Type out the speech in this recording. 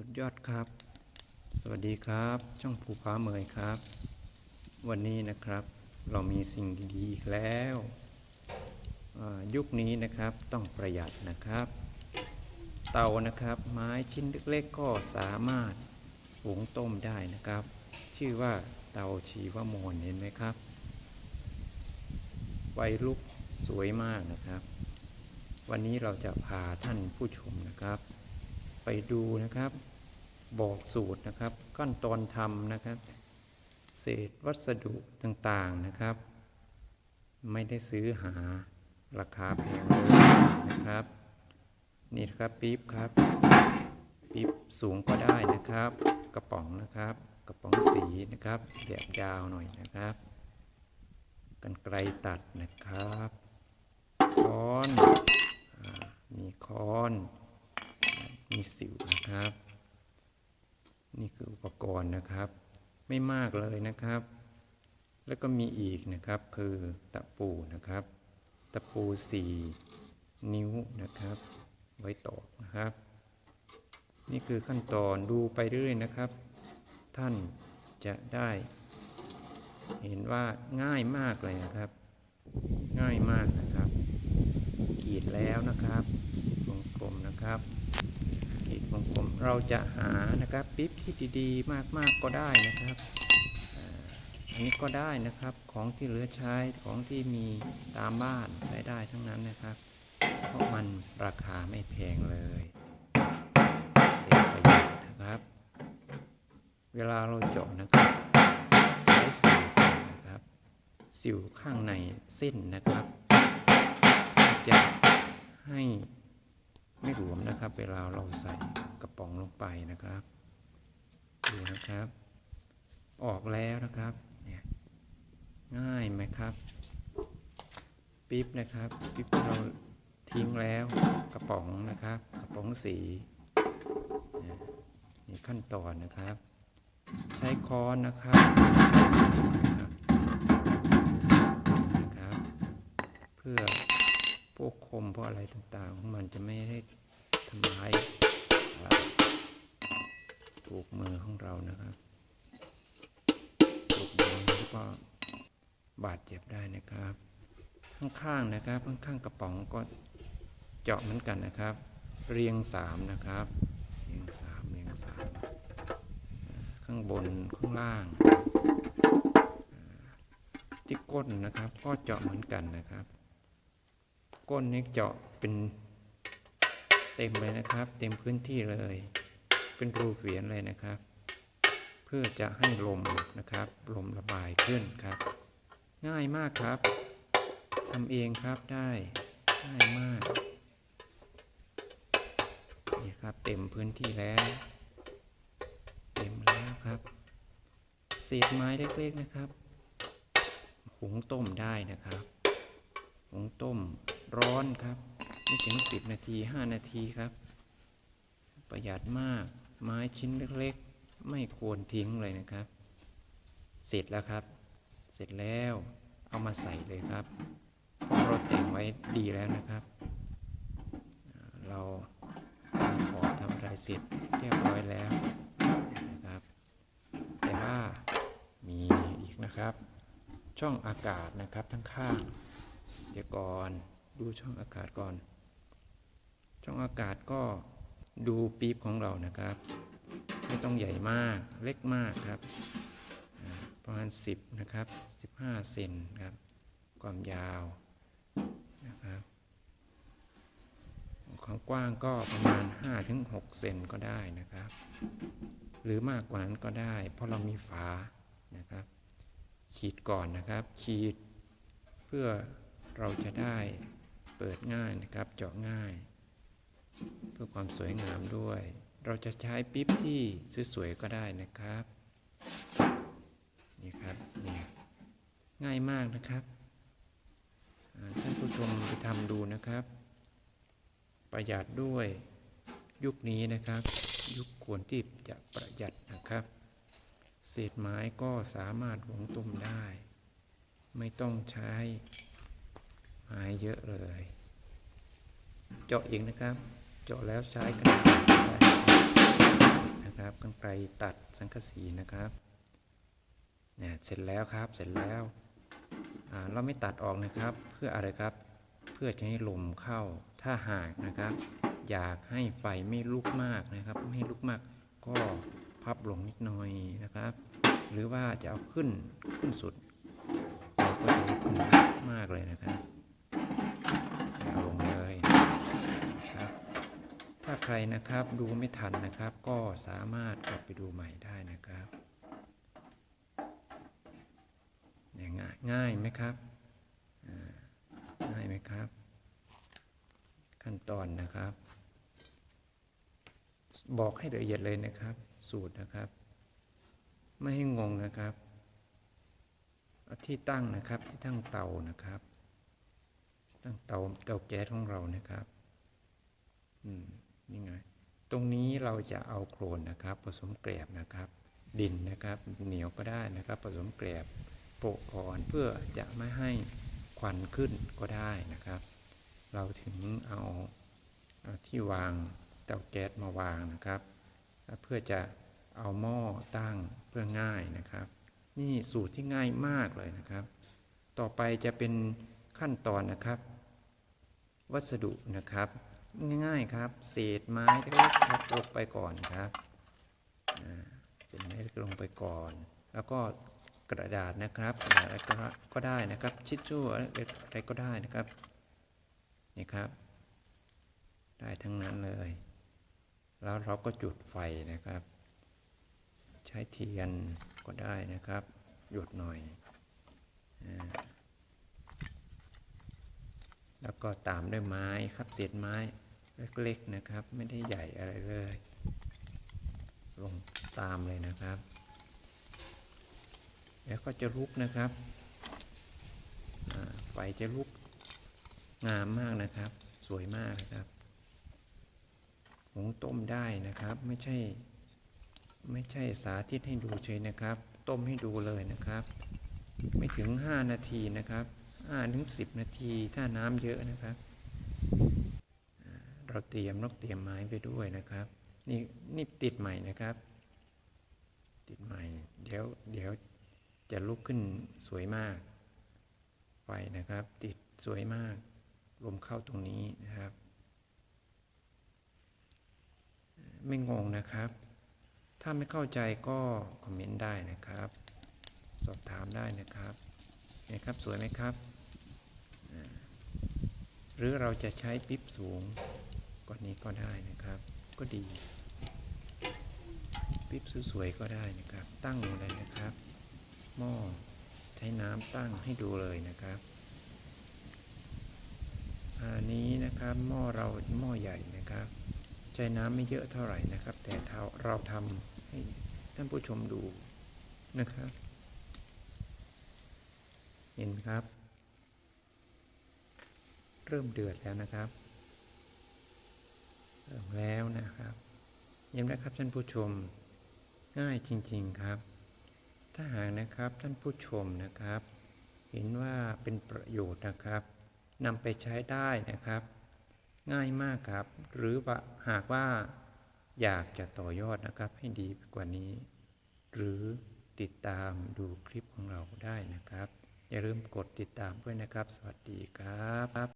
สุดยอดครับ สวัสดีครับ ช่องภูฟ้าเมยครับ วันนี้นะครับเรามีสิ่งดีๆอีกแล้ว ยุคนี้นะครับต้องประหยัดนะครับ เตานะครับไม้ชิ้นเล็กๆก็สามารถหุงต้มได้นะครับ ชื่อว่าเตาชีวมวลเห็นไหมครับไฟลุกสวยมากนะครับ วันนี้เราจะพาท่านผู้ชมนะครับ ไปดูนะครับ บอกสูตรนะครับ ขั้นตอนทำนะครับ เศษวัสดุต่างๆนะครับ ไม่ได้ซื้อหาราคาแพงเลยนะครับ นี่ครับปี๊บครับปี๊บสูงก็ได้นะครับ กระป๋องนะครับ กระป๋องสีนะครับแบบยาวหน่อยนะครับ กันไกลตัดนะครับค้อนอมีค้อน มีสิวนะครับ นี่คืออุปกรณ์นะครับ ไม่มากเลยนะครับ แล้วก็มีอีกนะครับคือตะปูนะครับ ตะปูสี่นิ้วนะครับ ไว้ตอกนะครับ นี่คือขั้นตอนดูไปเรื่อยนะครับ ท่านจะได้ เห็นว่าง่ายมากเลยนะครับ ง่ายมากนะครับกรีดแล้วนะครับขีดวงกลมนะครับ ขีดวงกลมเราจะหานะครับปิ๊บที่ดีๆ มากๆก็ได้นะครับอันนี้ก็ได้นะครับของที่เหลือใช้ของที่มีตามบ้านใช้ได้ทั้งนั้นนะครับ เพราะมันราคาไม่แพงเลยเป็นประโยชน์นะครับ เวลาเราเจาะนะครับใช้สิวนะครับ สิวข้างในเส้นนะครับ จะให้ หลวมนะครับ เวลาเราใส่กระป๋องลงไปนะครับ ดูนะครับ ออกแล้วนะครับเนี่ยง่ายไหมครับ ปิ๊บนะครับ ปิ๊บที่เราทิ้งแล้วกระป๋องนะครับ กระป๋องสีนี่ขั้นตอนนะครับ ใช้ค้อนนะครับนะครับ เพื่อพวกคมพวกอะไรต่างๆ ของมันจะไม่ได้ ทำร้ายถูกมือของเรานะครับถูกมือแล้วก็บาดเจ็บได้นะครับ ข้างๆนะครับข้างๆกระป๋องก็เจาะเหมือนกันนะครับ เรียงสามนะครับเรียงสามเรียงสามข้างบนข้างล่างที่ก้นนะครับก็เจาะเหมือนกันนะครับ ก้นนี้เจาะเป็น เต็มเลยนะครับ เต็มพื้นที่เลย เป็นรูเวียนเลยนะครับ เพื่อจะให้ลมนะครับ ลมระบายขึ้นครับ ง่ายมากครับทำเองครับได้ง่ายมากนี่ครับเต็มพื้นที่แล้ว เต็มแล้วครับเศษไม้เล็กๆนะครับ หุงต้มได้นะครับ หุงต้มร้อนครับ ไม่ถึงสิบนาทีห้านาทีครับ ประหยัดมากไม้ชิ้นเล็กๆ ไม่ควรทิ้งเลยนะครับ เสร็จแล้วครับ เสร็จแล้วเอามาใส่เลยครับเราแต่งไว้ดีแล้วนะครับ เราทำขอทำอะไรเสร็จเรียบร้อยแล้วนะครับ แต่ว่ามีอีกนะครับ ช่องอากาศนะครับทั้งข้างเดี๋ยวก่อน ดูช่องอากาศก่อน ช่องอากาศก็ดูปี๊บของเรานะครับ ไม่ต้องใหญ่มากเล็กมากครับ ประมาณ 10 นะครับ 15 เซนครับ ความยาวนะครับความกว้างก็ประมาณ 5-6 เซนก็ได้นะครับ หรือมากกว่านั้นก็ได้ เพราะเรามีฝานะครับ ขีดก่อนนะครับ ขีดเพื่อเราจะได้ เปิดง่ายนะครับ เจาะง่าย เพื่อความสวยงามด้วย เราจะใช้ปิ๊บที่สวยๆก็ได้นะครับ นี่ครับนี่ง่ายมากนะครับท่านผู้ชมไปทำดูนะครับ ประหยัดด้วยยุคนี้นะครับ ยุคควรที่จะประหยัดนะครับ เศษไม้ก็สามารถหุงตุ้มได้ ไม่ต้องใช้ ไม้เยอะเลย เจาะเองนะครับ เจาะแล้วใช้กระดาษได้รตัดสังกะสีนะครับเนี่ยเสร็จแล้วครับเสร็จแล้วเราไม่ตัดออกนะครับ เพื่ออะไรครับ เพื่อจะให้ลมเข้าถ้าหากนะครับ อยากให้ไฟไม่ลุกมากนะครับไม่ให้ลุกมาก ก็พับลงนิดหน่อยนะครับ หรือว่าจะเอาขึ้นขึ้นสุดเราก็จะลุกขึ้นมากเลยนะครับเอาลงเลยครับ ถ้า ใครนะครับ ดูไม่ทันนะครับ ก็สามารถกลับไปดูใหม่ได้นะครับง่ายง่ายไหมครับง่ายไหมครับ ขั้นตอนนะครับ บอกให้ละเอียดเลยนะครับ สูตรนะครับ ไม่ให้งงนะครับที่ตั้งนะครับที่ตั้งเตานะครับ ตั้งเตาเตาแก๊สของเรานะครับ อืม นี่ไง ตรงนี้เราจะเอาโครนนะครับ ผสมแกลบนะครับ ดินนะครับเหนียวก็ได้นะครับ ผสมแกลบโปะก่อนเพื่อจะไม่ให้ควันขึ้นก็ได้นะครับ เราถึงเอาที่วางเตาแก๊สมาวางนะครับ เพื่อจะเอาหม้อตั้งเพื่อง่ายนะครับ นี่สูตรที่ง่ายมากเลยนะครับ ต่อไปจะเป็นขั้นตอนนะครับ วัสดุนะครับ ง่ายๆครับ เศษไม้เล็กๆครับลงไปก่อนครับเศษไม้ลงไปก่อน แล้วก็กระดาษนะครับกระดาษอะไรก็ได้นะครับ ชิชชู่อะไรก็ได้นะครับนี่ครับ ได้ทั้งนั้นเลย แล้วเราก็จุดไฟนะครับ ใช้เทียนก็ได้นะครับ หยดหน่อยอแล้วก็ตามด้วยไม้ครับเศษไม้ เล็กๆนะครับ ไม่ได้ใหญ่อะไรเลย ลงตามเลยนะครับ แล้วก็จะลุกนะครับไฟจะลุกงามมากนะครับ สวยมากนะครับหุงต้มได้นะครับ ไม่ใช่ ไม่ใช่สาธิตให้ดูเฉยนะครับ ต้มให้ดูเลยนะครับ ไม่ถึง 5 นาทีนะครับ5ถึง10 นาทีถ้าน้ำเยอะนะครับ เราเตรียมนกเตรียมไม้ไปด้วยนะครับ นี่นี่ติดใหม่นะครับ ติดใหม่ เดี๋ยวเดี๋ยวจะลุกขึ้นสวยมากไฟนะครับ ติดสวยมากลมเข้าตรงนี้นะครับ ไม่งงนะครับ ถ้าไม่เข้าใจก็คอมเมนต์ได้นะครับ สอบถามได้นะครับนะครับสวยไหมครับ หรือเราจะใช้ปิ๊บสูง กว่านี้ก็ได้นะครับ ก็ดีปิ๊บสวยๆก็ได้นะครับ ตั้งเลยนะครับ หม้อใช้น้ำตั้งให้ดูเลยนะครับอันนี้นะครับหม้อเราหม้อใหญ่นะครับ ใช้น้ำไม่เยอะเท่าไหร่นะครับ แต่เราเราทำให้ท่านผู้ชมดูนะครับ เห็นครับ เริ่มเดือดแล้วนะครับ แล้วนะครับเห็นไหมครับท่านผู้ชมง่ายจริง ๆครับ ถ้าหากนะครับท่านผู้ชมนะครับ เห็นว่าเป็นประโยชน์นะครับนำไปใช้ได้นะครับ ง่ายมากครับ หรือว่าหากว่าอยากจะต่อยอดนะครับให้ดีกว่านี้ หรือติดตามดูคลิปของเราได้นะครับ อย่าลืมกดติดตามด้วยนะครับ สวัสดีครับ